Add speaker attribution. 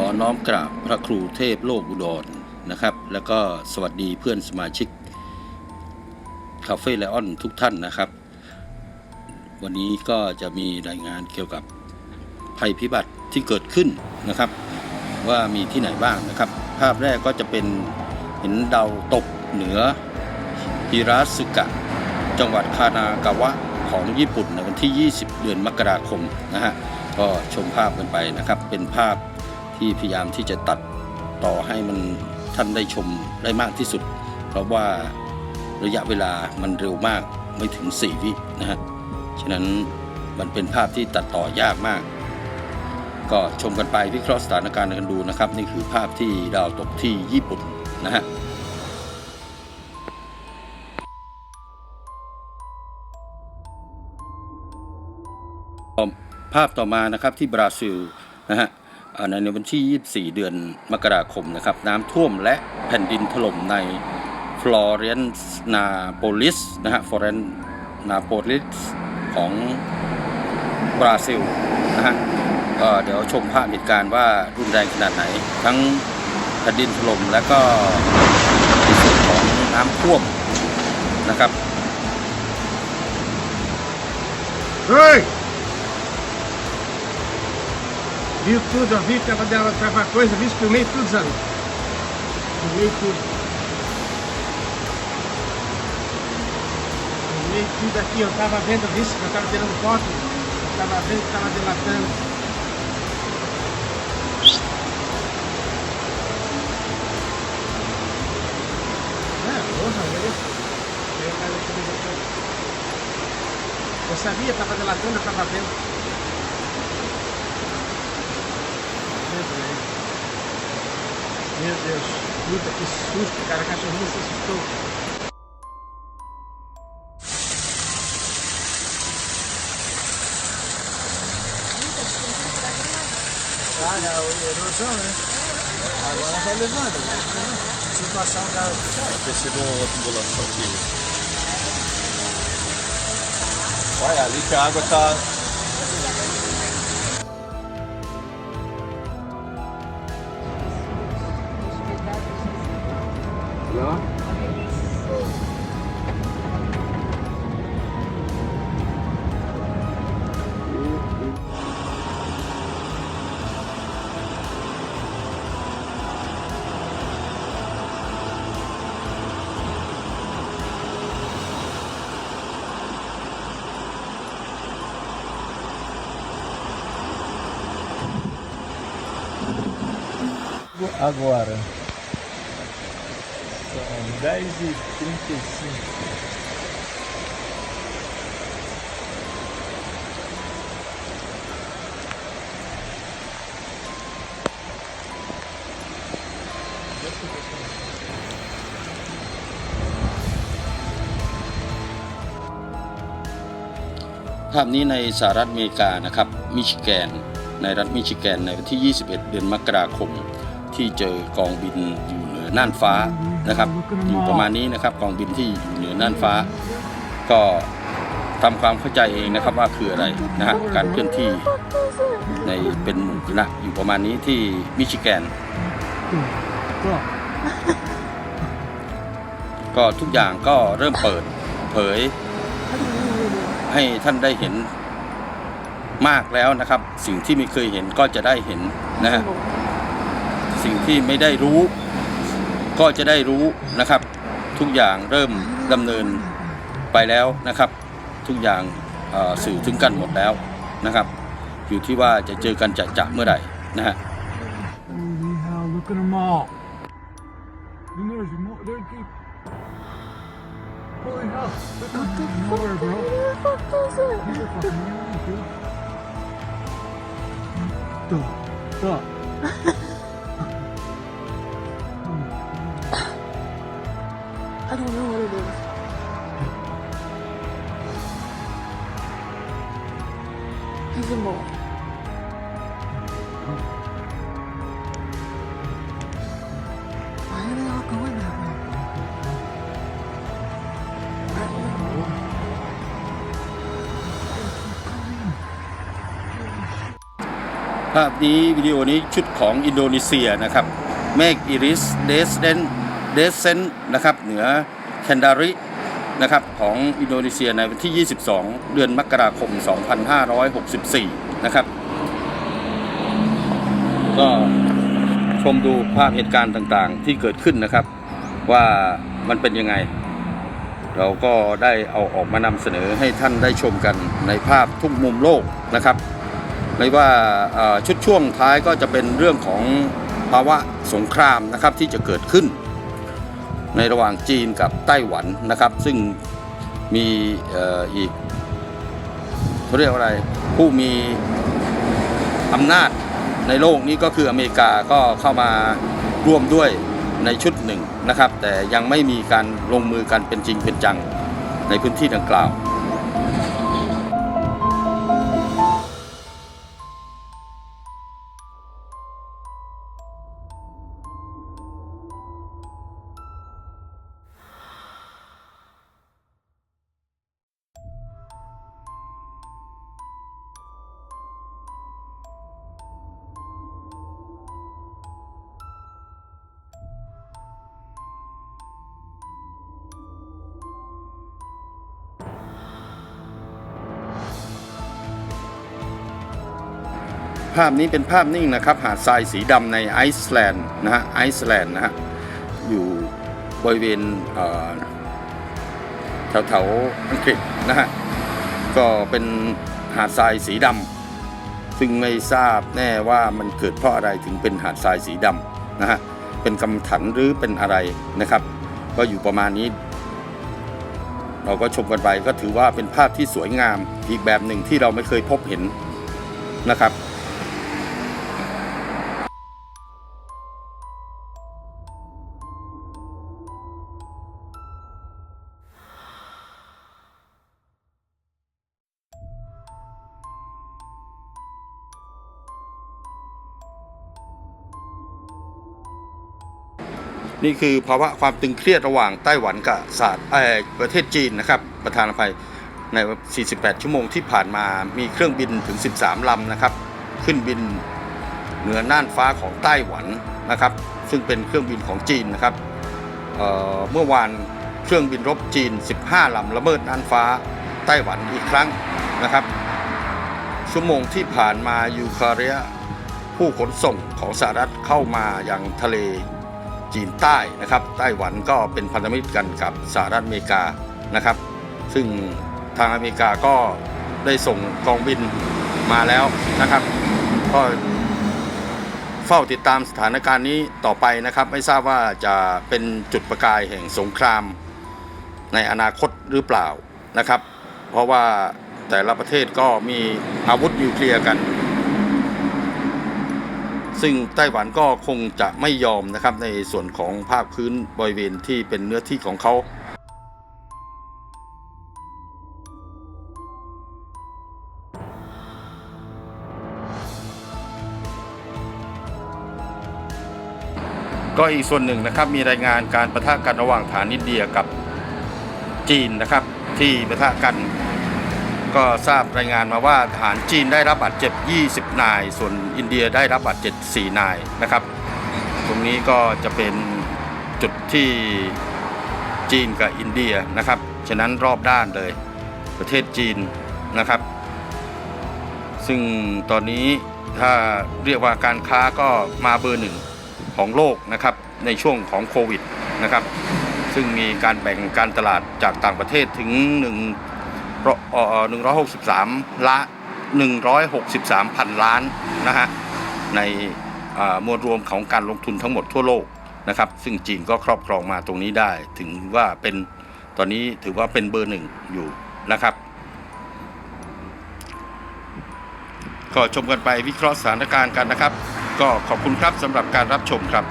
Speaker 1: ขอน้อมกราบพระครูเทพโลกอุดรนะครับ แล้วก็สวัสดีเพื่อนสมาชิกคาเฟ่ไลออนทุกท่านนะครับ วันนี้ก็จะมีรายงานเกี่ยวกับภัยพิบัติที่เกิดขึ้นนะครับ ว่ามีที่ไหนบ้างนะครับ ภาพแรกก็จะเป็นเห็นดาวตกเหนือฮิราสึกะ จังหวัดคานากาวะของญี่ปุ่นในวันที่ 20 เดือนมกราคมนะฮะก็ชมภาพกันไปนะครับเป็นภาพ ที่พยายามที่จะตัดต่อให้มันท่านได้ชมได้มากที่สุด เพราะว่าระยะเวลามันเร็วมากไม่ถึง 4 วินะฮะฉะนั้นมันเป็นภาพที่ตัดต่อยากมาก ก็ชมกันไปวิเคราะห์สถานการณ์กันดูนะครับ นี่คือภาพที่ดาวตกที่ญี่ปุ่นนะฮะภาพต่อมานะครับที่บราซิลนะฮะ ในในวันที่ 24 เดือนมกราคมนะครับน้ำท่วมและแผ่นดินถล่มในฟลอเรนซ์นาโปลิสนะฮะฟลอเรนซ์นาโปลิสของบราซิลนะฮะก็เดี๋ยวชมภาพเหตุการณ์ว่ารุนแรงขนาดไหน ทั้งแผ่นดินถล่มและก็ในส่วนของน้ำท่วมนะครับ
Speaker 2: Oi! Viu tudo, ó, vi tava dela tava coisa, vi filmei tudo, Zano. Filmei tudo. Filmei tudo aqui, eu tava vendo isso, eu tava tirando foto, eu tava vendo que tava delatando. É, eu, eu, eu sabia, tava delatando, eu tava vendo. Meu Deus. Meu Deus. Puta, que susto, cara. A cachorrinha se assustou. Ah, não, erosão, né? Agora vai levando, né? Se passar um carro...
Speaker 3: ter sido uma outra ambulação aqui. Olha, ali que a água tá.
Speaker 4: Agora. São 10 e 35
Speaker 1: ภาพนี้ในสหรัฐอเมริกานะครับ มิชิแกน ในรัฐมิชิแกนในวันที่ 21 เดือนมกราคม ที่เจอกองบินอยู่เหนือน่านฟ้านะครับ อยู่ประมาณนี้นะครับกองบินที่อยู่เหนือน่านฟ้า ก็ทำความเข้าใจเองนะครับว่าคืออะไรนะฮะการเคลื่อนที่ในเป็นหมู่คณะอยู่ประมาณนี้ที่มิชิแกน ก็ทุกอย่างก็เริ่มเปิดเผย ให้ท่านได้เห็นมากแล้วนะครับ สิ่งที่ไม่เคยเห็นก็จะได้เห็นนะฮะ สิ่งที่ไม่ได้รู้ ก็จะได้รู้นะครับ ทุกอย่างเริ่มดำเนินไปแล้วนะครับ ทุกอย่างเอ่อสื่อถึงกันหมดแล้วนะครับ อยู่ที่ว่าจะเจอกันจะจะเมื่อไหร่นะฮะ
Speaker 4: Holy hell, look at them all. And there's more. There keep. Holy hell. Look at them nowhere, bro. These are fucking aliens, dude. Duh. Duh.
Speaker 5: I don't know what it is. He's a mole. Why are they all going that way? I don't know.
Speaker 1: ภภาพนี้วิดีโอนี้ชุดของอินโดนีเซียนะครับเมฆอิริส เดสเดนเดสเซนนะครับเหนือแคนดารินะครับของอินโดนีเซียในวันที่ 22 เดือนมกราคม 2564 นะครับ ก็ชมดูภาพเหตุการณ์ต่างๆ ที่เกิดขึ้นนะครับ ว่ามันเป็นยังไง เราก็ได้เอาออกมานำเสนอให้ท่านได้ชมกันในภาพทุกมุมโลกนะครับไม่ว่าชุดช่วงท้ายก็จะเป็นเรื่องของภาวะสงครามนะครับที่จะเกิดขึ้น ในระหว่างจีนกับไต้หวันนะครับ ซึ่งมีอีกเขาเรียกว่าอะไร ผู้มีอำนาจในโลกนี้ก็คืออเมริกาก็เข้ามาร่วมด้วยในชุดหนึ่งนะครับ แต่ยังไม่มีการลงมือกันเป็นจริงเป็นจังในพื้นที่ดังกล่าว ภาพนี้เป็นภาพนิ่งนะครับ หาดทรายสีดำในไอซ์แลนด์นะฮะไอซ์แลนด์นะฮะอยู่บริเวณเอ่อแถวๆอังกฤษนะฮะก็เป็นหาดทรายสีดำซึ่งไม่ทราบแน่ว่ามันเกิดเพราะอะไรถึงเป็นหาดทรายสีดำนะฮะเป็นกำถันหรือเป็นอะไรนะครับ ก็อยู่ประมาณนี้ เราก็ชมกันไปก็ถือว่าเป็นภาพที่สวยงามอีกแบบหนึ่งที่เราไม่เคยพบเห็นนะครับ นี่คือภาวะความตึงเครียดระหว่างไต้หวันกับสหรัฐเอประเทศจีนนะครับ ประธานาภัยใน 48 ชั่วโมงที่ผ่านมามีเครื่องบินถึง 13 ลำนะครับ ขึ้นบินเหนือน่านฟ้าของไต้หวันนะครับ ซึ่งเป็นเครื่องบินของจีนนะครับเเมื่อวานเครื่องบินรบจีน 15 ลำละเมิดน่านฟ้าไต้หวันอีกครั้งนะครับ ชั่วโมงที่ผ่านมายูเครเนียผู้ขนส่งของสหรัฐเข้ามาอยังทะเล จีนใต้นะครับไต้หวันก็เป็นพันธมิตรกันกับสหรัฐอเมริกานะครับ ซึ่งทางอเมริกาก็ได้ส่งกองบินมาแล้วนะครับ ก็เฝ้าติดตามสถานการณ์นี้ต่อไปนะครับ ไม่ทราบว่าจะเป็นจุดประกายแห่งสงครามในอนาคตหรือเปล่านะครับ เพราะว่าแต่ละประเทศก็มีอาวุธนิวเคลียร์กัน ซึ่งไต้หวันก็คงจะไม่ยอมนะครับในส่วนของภาคพื้นบริเวณที่เป็นเนื้อที่ของเขาก็อีกส่วนหนึ่งนะครับมีรายงานการประทะกันระหว่างฐานอินเดียกับจีนนะครับที่ประทะกัน ก็ทราบรายงานมาว่าทหารจีนได้รับบาดเจ็บ 20 นาย ส่วนอินเดียได้รับบาดเจ็บ 4 นายนะครับ ตรงนี้ก็จะเป็นจุดที่จีนกับอินเดียนะครับ ฉะนั้นรอบด้านเลยประเทศจีนนะครับ ซึ่งตอนนี้ถ้าเรียกว่าการค้าก็มาเบอร์หนึ่งของโลกนะครับในช่วงของโควิดนะครับ ซึ่งมีการแบ่งการตลาดจากต่างประเทศถึง1เอ่อ 163ล้าน163 พันล้านนะฮะในมวลรวมของการลงทุนทั้งหมดทั่วโลกนะครับ ซึ่งจีนก็ครอบครองมาตรงนี้ได้ ถึงว่าเป็นตอนนี้ถือว่าเป็นเบอร์หนึ่งอยู่นะครับ ก็ชมกันไปวิเคราะห์สถานการณ์กันนะครับ ก็ขอบคุณครับสำหรับการรับชมครับ